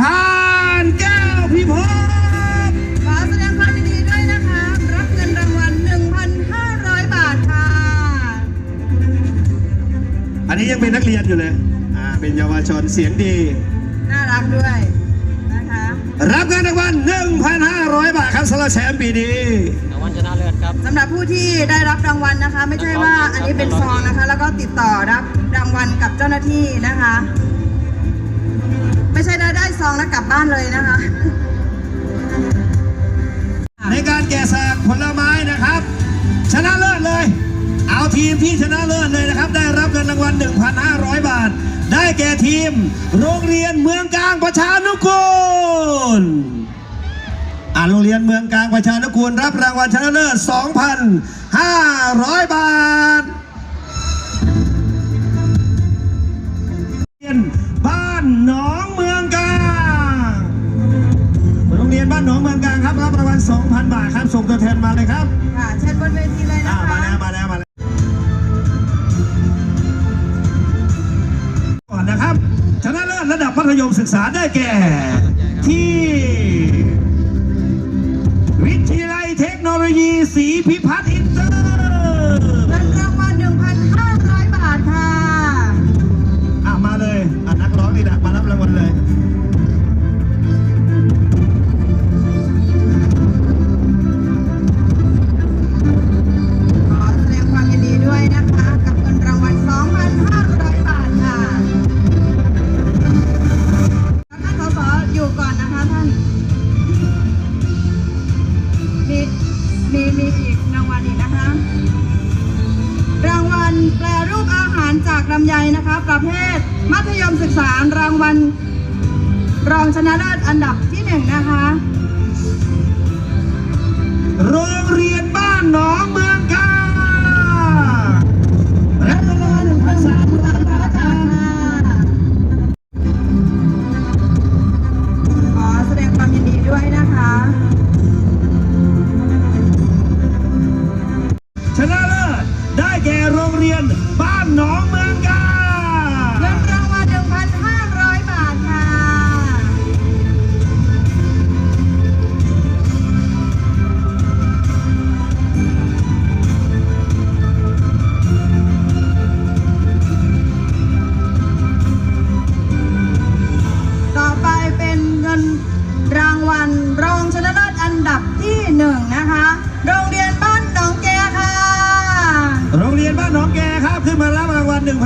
ทานแก้วพิภพขอแสดงความยินดีด้วยนะคะ รับเงินรางวัล 1,500 บาทค่ะ อันนี้ยังเป็นนักเรียนอยู่เลย อ่า เป็นเยาวชนเสียงดี น่ารักด้วยนะคะ รับเงินรางวัล 1,500 บาทครับสำหรับแชมป์ปีนี้ รางวัลชนะเลิศครับ สำหรับผู้ที่ได้รับรางวัลนะคะ ไม่ใช่ว่าอันนี้เป็นซองนะคะ แล้วก็ติดต่อรับรางวัลกับเจ้าหน้าที่นะคะ ไม่ใช่ได้ได้ ซองแล้วกลับบ้านเลยนะคะ ในการแกะสลักผลไม้นะครับ ชนะเลิศเลย เอาทีมที่ชนะเลิศเลยนะครับ ได้รับเงินรางวัล 1,500 บาท ได้แก่ทีม โรงเรียนเมืองกลางประชานุกูลอ่าโรงเรียนเมืองกลางประชานุกูลรับรางวัลชนะเลิศ 2,500 บาท 5,000 บาทครับ ส่งตัวแทนมาเลยครับค่ะเชิญบนเวทีเลยนะคะมาแล้วมาแล้วมาแล้วก่อนนะครับ ชนะเลิศระดับมัธยมศึกษาได้แก่ ที่ วิทยาลัยเทคโนโลยีศรีพิพัฒน์ จากลำไยนะคะ ประเภทมัธยมศึกษารางวัลรองชนะเลิศอันดับที่หนึ่งนะคะ โรงเรียนบ้านหนองเมือง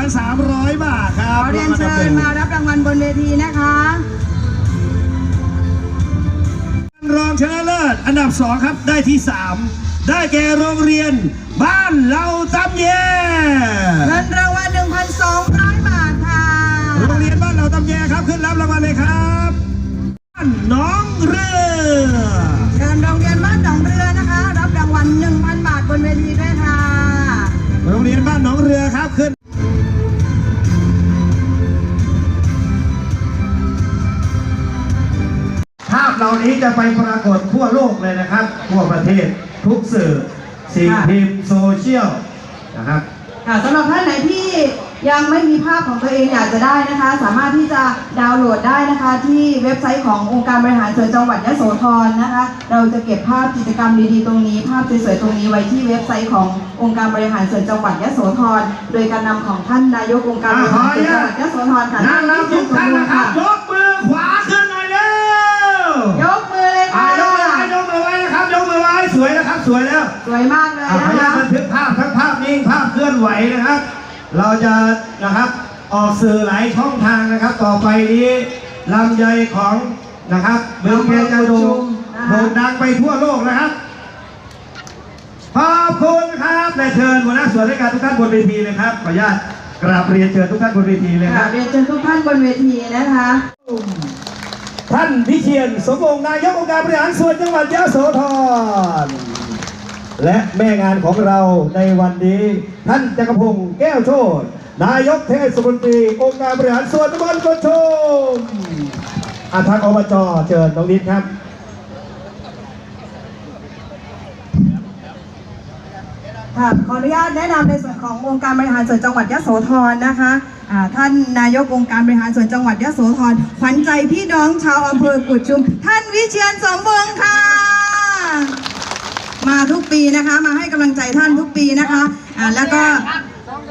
1,300 บาทครัขบอเรียนเชิญมารับรางวัลบนเวทีนะคะ รองชนะเลิศอันดับ 2 ครับได้ที่ 3 ได้แก่โรงเรียนบ้าน เลยนะครับทั่วประเทศทุกสื่อสิ่งค่ะพิมพ์โซเชียลนะครับค่ะสำหรับท่านไหนที่ยังไม่มีภาพของตัวเองอยากจะได้นะคะ สามารถที่จะดาวน์โหลดได้นะคะ ที่เว็บไซต์ขององค์การบริหารส่วนจังหวัดยโสธรนะคะ เราจะเก็บภาพกิจกรรมดีๆตรงนี้ ภาพสวยๆตรงนี้ไว้ที่เว็บไซต์ขององค์การบริหารส่วนจังหวัดยโสธรโดยการนำของท่านนายกองค์การบริหารส่วนจังหวัดยโสธรค่ะนั่นเราทุกท่านนะครับ สวยนะครับสวยแล้วสวยมากเลยอ่าพนะยายาคะมบันทึกภาพทั้งภาพนิ่งภาพเคลื่อนไหวนะครับ เราจะนะครับออกสื่อหลายช่องทางนะครับ ต่อไปนี้ลำไยของนะครับเมืองแกจะโด่งโด่งดังไปทั่วโลกนะครับขอบคุณครับและเชิญหัวหน้าส่วนราชการทุกท่านบนเวทีเลยครับขออนุญาตกราบเรียนเชิญทุกท่านบนเวทีเลยคค่ะรับ เรียนเชิญทุกท่านบนเวทีนะคะ ท่านพิเชียนสมวงศ์นายกองค์การบริหารส่วนจังหวัดยะโสธร และแม่งานของเราในวันนี้ ท่านจักรพงศ์แก้วโชตนายกเทศมนตรีองค์การบริหารส่วนตำบลกดชมอาทางอบจเชิญน้องนิดครับค่ะขออนุญาตแนะนำในส่วนขององค์การบริหารส่วนจังหวัดยะโสธรนะคะท่านนายกองค์การบริหารส่วนจังหวัดยะโสธรขวัญใจพี่น้องชาวอำเภอกุดชุม ท่านวิเชียนสมวงศ์ค่ะ มาทุกปีนะคะ มาให้กำลังใจท่านทุกปีนะคะอ่าแล้วก็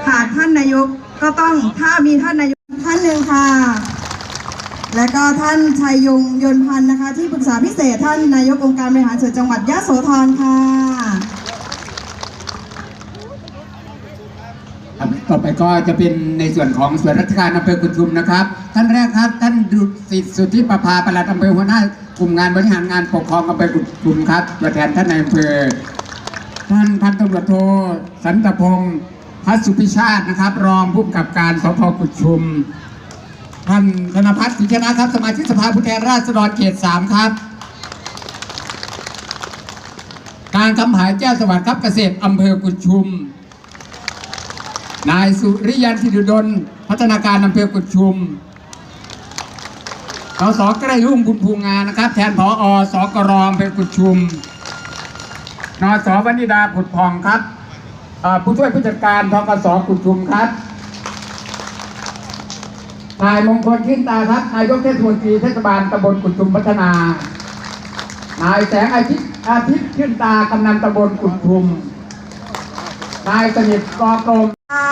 ขาดท่านนายกก็ต้องถ้ามีท่านนายกท่านหนึ่งค่ะ และก็ท่านชัยยงยนพันธ์นะคะ ที่ปรึกษาพิเศษท่านนายกองค์การบริหารส่วนจังหวัดยะโสธรค่ะต่อไปก็จะเป็นในส่วนของส่วนราชการอำเภอกุดชุมนะครับ ท่านแรกครับ ท่านดุสิทธิ์สุทธิประภาประหลัดอำเภอหัวหน้า ลุ่มงานบริหารงานปกครองอำเภอกุดชุมครับตัวแทนท่านนายอำเภอท่านพันตำรวจโทสันตพงศ์พัชสุพิชาตินะครับ รองผู้กำกับการสพกุดชุม ท่านธนพัฒน์สิชนะครับ สมาชิกสภาผู้แทนราษฎรเขตสามครับการคำหายแก้วสวัสดิ์ครับเกษตรอำเภอกุดชุม นายสุริยันธิดุดลพัฒนาการอำเภอกุดชุม สสใกล้รุ่งบุญภูงานนะครับ แทนผออสกรอำเภอกุชุมนสวนิดาผุดพองครับผู้ช่วยผู้จัดการทกสกุชุมครับนายมงคลขึ้นตาครับนายกเทศมนตรีเทศบาลตำบลกุชุมพัฒนานายแสงอาทิตย์อาทิตย์ขึ้นตากำนันตำบลกุชุมนายสนิทกอกรม ค่ะ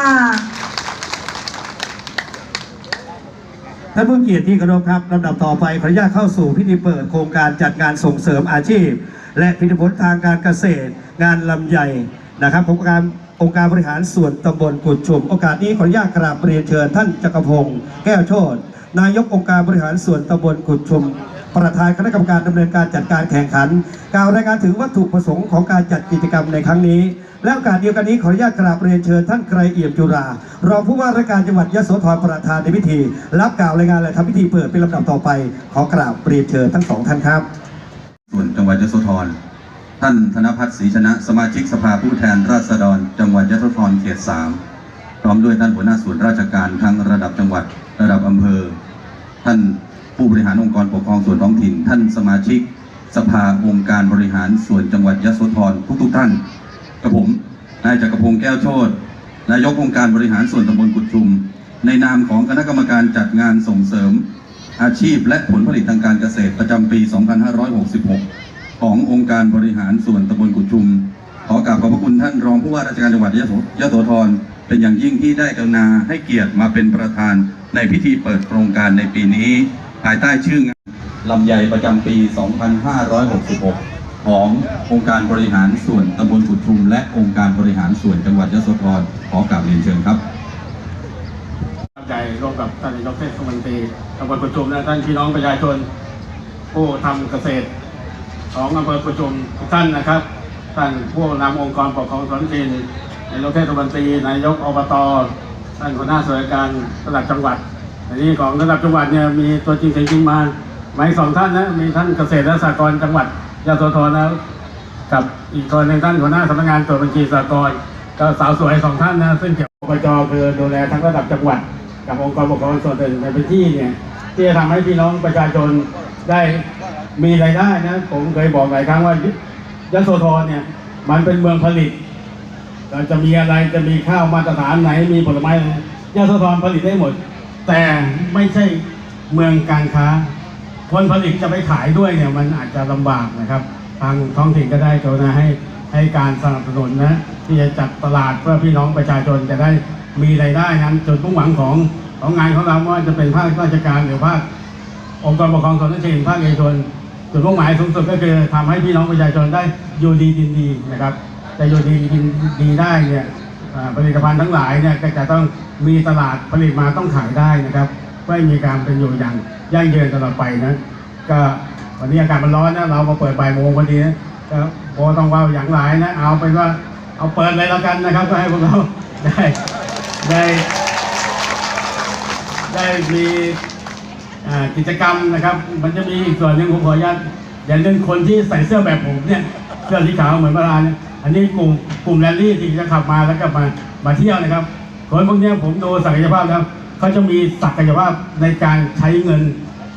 ท่านผู้เกียรติที่เคารพครับลำดับต่อไปขออนุญาตเข้าสู่พิธีเปิดโครงการจัดงานส่งเสริมอาชีพ และพิธีผลทางการเกษตร งานลำใหญ่นะครับของการองค์การบริหารส่วนตำบลกุดชุม โอกาสนี้ขออนุญาตกราบเรียนเชิญท่านจักรพงศ์แก้วโชตนายกองค์การบริหารส่วนตำบลกุดชุม ประธานคณะกรรมการดำเนินการจัดการแข่งขันกล่าวรายงานถึงวัตถุประสงค์ของการจัดกิจกรรมในครั้งนี้ และโอกาสเดียวกันนี้ขออนุญาตกราบเรียนเชิญท่านไกรเอี่ยมจุรารองผู้ว่าราชการจังหวัดยะโสธรประธานในพิธี รับกล่าวรายงานและทำพิธีเปิดเป็นลำดับต่อไป ขอกราบเรียนเชิญทั้งสองท่านครับส่วนจังหวัดยโสธรท่านธนพัฒน์ศรีชนะสมาชิกสภาผู้แทนราษฎร จังหวัดยโสธรเขตสามพร้อมด้วยท่านหัวหน้าส่วนราชการทั้งระดับจังหวัดระดับอำเภอ ท่าน ผู้บริหารองค์กรปกครองส่วนท้องถิ่น ท่านสมาชิก สภาองค์การบริหารส่วนจังหวัดยโสธรทุกๆท่านกับผมนายจักรพงศ์แก้วโชตนายกองค์การบริหารส่วนตำบลกุดชุม ในนามของคณะกรรมการจัดงานส่งเสริม อาชีพและผลผลิตทางการเกษตรประจำปี 2566 ขององค์การบริหารส่วนตำบลกุดชุม ขอกราบขอบพระคุณท่านรองผู้ว่าราชการจังหวัดยโสยโสธรเป็นอย่างยิ่งที่ได้กรุณาให้เกียรติมาเป็นประธานในพิธีเปิดโครงการในปีนี้ ภายใต้ชื่องานลำไยประจำปี 2566 ขององค์การบริหารส่วนตำบลกุดชุม และองค์การบริหารส่วนจังหวัดยโสธรขอกราบเรียนเชิญครับใจร่วมกับท่านนายกเทศมนตรีตำบลประชุมและท่านพี่น้องประชาชน ผู้ทำเกษตร ของอำเภอประชุมทุกท่านนะครับท่านผู้นำองค์กรปกครองส่วนท้องถิ่นนายกเทศมนตรีนายกอบตท่านหัวหน้าส่วนการระดับจังหวัด ในนี้ของระดับจังหวัดเนี่ยมีตัวจริงเสียงจริงมาหมายสองท่านนะมีท่านเกษตรและสหกรณ์จังหวัดยะโสธรแล้วกับอีกคนหนึ่งท่านหัวหน้าสำนักงานตรวจบัญชีสากลก็สาวสวยสองท่านนะซึ่งเกี่ยวกับอบจคือดูแลทั้งระดับจังหวัด กับองค์กรปกครองส่วนอื่นในพื้นที่เนี่ยที่จะทำให้พี่น้องประชาชนได้มีรายได้นะผมเคยบอกหลายครั้งว่ายะโสธรเนี่ยมันเป็นเมืองผลิต เราจะมีอะไรจะมีข้าวมาตรฐานไหนมีผลไม้อะโสธรผลิตได้หมด แต่ไม่ใช่เมืองการค้า คนผลิตจะไปขายด้วยเนี่ยมันอาจจะลำบากนะครับ ทางท้องถิ่นก็ได้กรุณาให้ให้การสนับสนุนนะที่จะจัดตลาดเพื่อพี่น้องประชาชนจะได้มีรายได้นั้นจุดมุ่งหวังของของงานของเราไม่ว่าจะเป็นภาคราชการหรือภาคองค์กรปกครองส่วนท้องถิ่นภาคเอกชนจุดมุ่งหมายสูงสุดก็คือทำให้พี่น้องประชาชนได้อยู่ดีกินดีนะครับ แต่อยู่ดีกินดีได้เนี่ยผลิตภัณฑ์ทั้งหลายเนี่ยก็จะต้อง มีตลาดผลิตมาต้องขายได้นะครับไม่มีการเป็นอยู่อย่างยั่งยืนตลอดไปนะก็วันนี้อากาศมันร้อนนะเรามาเปิดบ่ายโมงพอดีนะก็โอต้องว่าอย่างไรนะ เอาเป็นว่าเอาเปิดเลยแล้วกันนะครับก็ให้พวกเราได้ได้ได้มีกิจกรรมนะครับ มันจะมีอีกส่วนหนึ่งผมขออนุญาตอย่างหนึ่งคนที่ใส่เสื้อแบบผมเนี่ยเสื้อสีขาวเหมือนเวลาเนี่ยอันนี้กลุ่มกลุ่มแรลลี่ที่จะขับมาแล้วก็มามาเที่ยวนะครับ คนพวกนี้ผมดูศักยภาพแล้วเขาจะมีศักยภาพในการใช้เงิน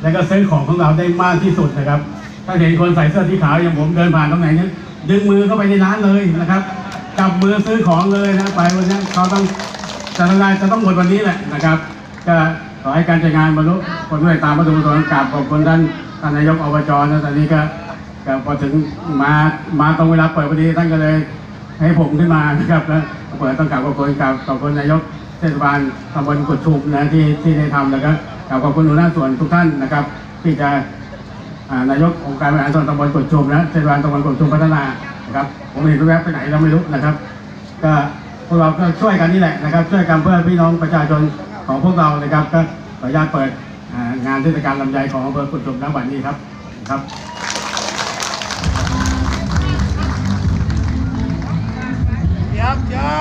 แล้วก็ซื้อของของเราได้มากที่สุดนะครับ ถ้าเห็นคนใส่เสื้อสีขาวอย่างผมเดินผ่านตรงไหนเนี่ยดึงมือเข้าไปในร้านเลยนะครับจับมือซื้อของเลยนะไปวันนี้เขาต้องแต่ทนายจะต้องหมดวันนี้แหละนะครับ ก็ขอให้การจัดงานบรรลุผลด้วยตามวัตถุประสงค์กราบขอบคุณท่านท่านนายกอบจนะตอนนี้ก็ก็พอถึงมามาตรงเวลาเปิดพอดีท่านก็เลยให้ผมขึ้นมานะครับแล้ว เปิดต้องกราบขอบคุณกราบขอบคุณนายกเทศบาลตำบลกุดชุมนะที่ที่ได้ทำแล้วก็กราบขอบคุณหัวหน้าส่วนทุกท่านนะครับที่จะนายกองค์การบริหารส่วนตำบลกดชุมนะเทศบาลตำบลกดชุมพัฒนานะครับผมเห็นแวบไปไหนเราไม่รู้นะครับ ก็พวกเราก็ช่วยกันนี่แหละนะครับ ช่วยกันเพื่อพี่น้องประชาชนของพวกเรานะครับ ก็ขออนุญาตเปิดงานเทศกาลลำไยของอำเภอกดชุมณวันนี้ครับครับ ค่ะ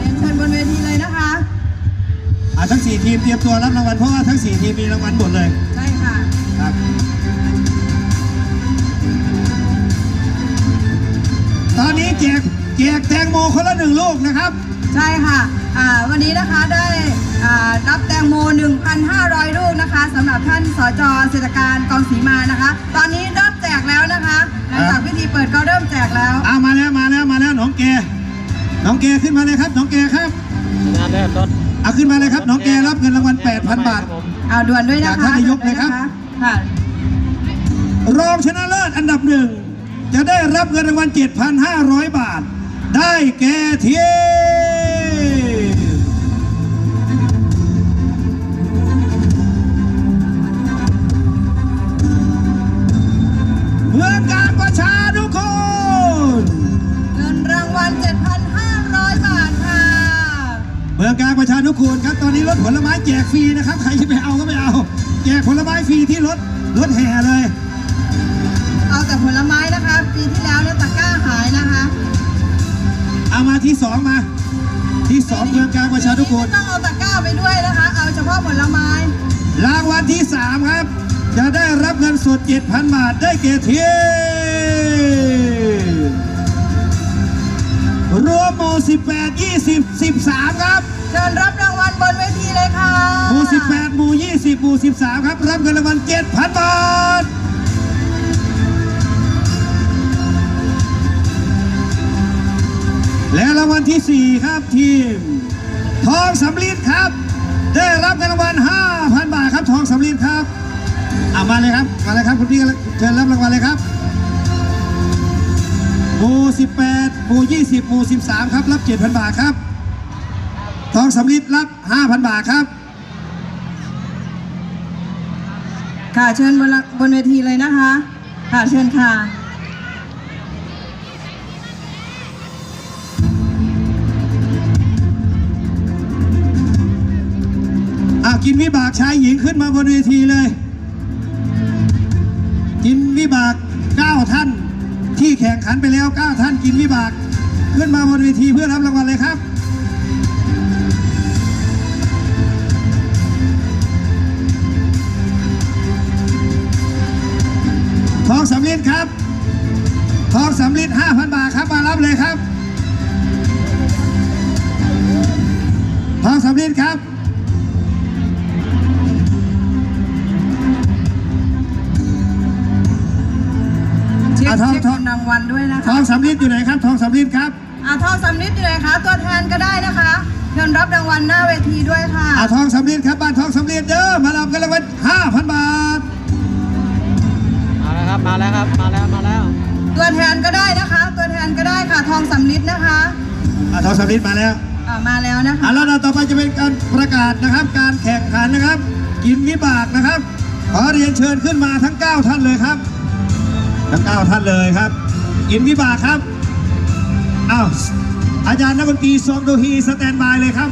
เรียนเชิญบนเวทีเลยนะคะ อะทั้ง4ทีมเตรียมตัวรับรางวัลเพราะว่าทั้ง4ทีมมีรางวัลหมดเลยใช่ค่ะ ครับตอนนี้แจกแจกแตงโมคนละหนึ่งลูกนะครับ ใช่ค่ะอ่าวันนี้นะคะได้อ่ารับแตงโม 1,500 ลูกนะคะสำหรับท่านสจเศรษฐการกองศรีมานะคะ ตอนนี้เริ่มแจ กแล้วนะคะหลังจากพิธีเปิดก็เริ่มแจกแล้วเอามาแล้วมาแล้วมาแล้วน้องเกน้องเกขึ้นมาเลยครับน้องเกครับเอาขึ้นมาเลยครับน้องเกรับเงินรางวัล8,000 บาทเอาด่วนด้วยนะคะจากท่านนายกเลยครับค่ะรองชนะเลิศอันดับหนึ่งจะได้รับเงินรางวัล7,500 บาท ได้แก่ทีม ประชานุคนเงินรางวัล 7,500 บาทค่ะ เมืองการประชานุกูลครับ ตอนนี้รถผลไม้แจกฟรีนะครับ ใครจะไปเอาก็ไปเอา แจกผลไม้ฟรีที่รถรถแห่เลย เอาแต่ผลไม้นะคะ ปีที่แล้วเนี่ยตะกร้าหายนะคะ เอามาที่สองมา ที่สองเมืองการประชานุกูลไม่ต้องเอาตะกร้าไปด้วยนะคะ เอาเฉพาะผลไม้ รางวัลที่3ครับ จะได้รับเงินสด7,000 บาทได้แก่ทีม รวมหมู่18 20 13 ครับเชิญรับรางวัลบนเวทีเลยค่ะหมู่18หมู่20หมู่13 ครับ รับเงินรางวัล7,000 บาท และรางวัลที่ 4 ครับทีม ทองสำลีครับ ได้รับเงินรางวัล5,000 บาทครับ ทองสำลีครับเอามาเลยครับ มาเลยครับคุณพี่เชิญรับรางวัลเลยครับ หมู่18หมู่20หมู่13 ครับรับ 7,000 บาทครับ ทองสำลีรับ 5,000 บาทครับ ค่ะเชิญบนละบนเวทีเลยนะคะ ค่ะเชิญค่ะ อะกินวิบากชายหญิงขึ้นมาบนเวทีเลย กินวิบาก 9 ท่าน ที่แข่งขันไปแล้ว 9 ท่านกินวิบาก ขึ้นมาบนเวทีเพื่อรับรางวัลเลยครับทองสำลิดครับทองสำลิด5,000 บาทครับมารับเลยครับทองสำลิดครับ อะทองเช็คทอง รางวัลด้วยนะทคะองสำลิดอยู่ไหนครับทองสำลิดครับอ่าทองสำลิดอยู่ไหนคะตัวแทนก็ได้นะคะเชิญรับรางวัลหน้าเวทีด้วยค่ะ อ่าทองสำลิดครับบ้านทองสำลิดเด้อมารับกันรางวัล5,000 บาท มาแล้วครับ มาแล้วครับ มาแล้ว มาแล้ว ตัวแทนก็ได้นะคะ ตัวแทนก็ได้ค่ะ ทองสำลิดนะคะอ่าทองสำลิดมาแล้วอ่ามาแล้วนะคะ อ่าแล้วเราต่อไปจะเป็นการประกาศนะครับ การแข่งขันนะครับ กินวิบากนะครับ ขอเรียนเชิญขึ้นมาทั้ง 9 ท่านเลยครับ ทั้ง9ท่านเลยครับ อินวิบากครับอ้าวอาจารย์นักดนตรีซองโดฮีสแตนบายเลยครับ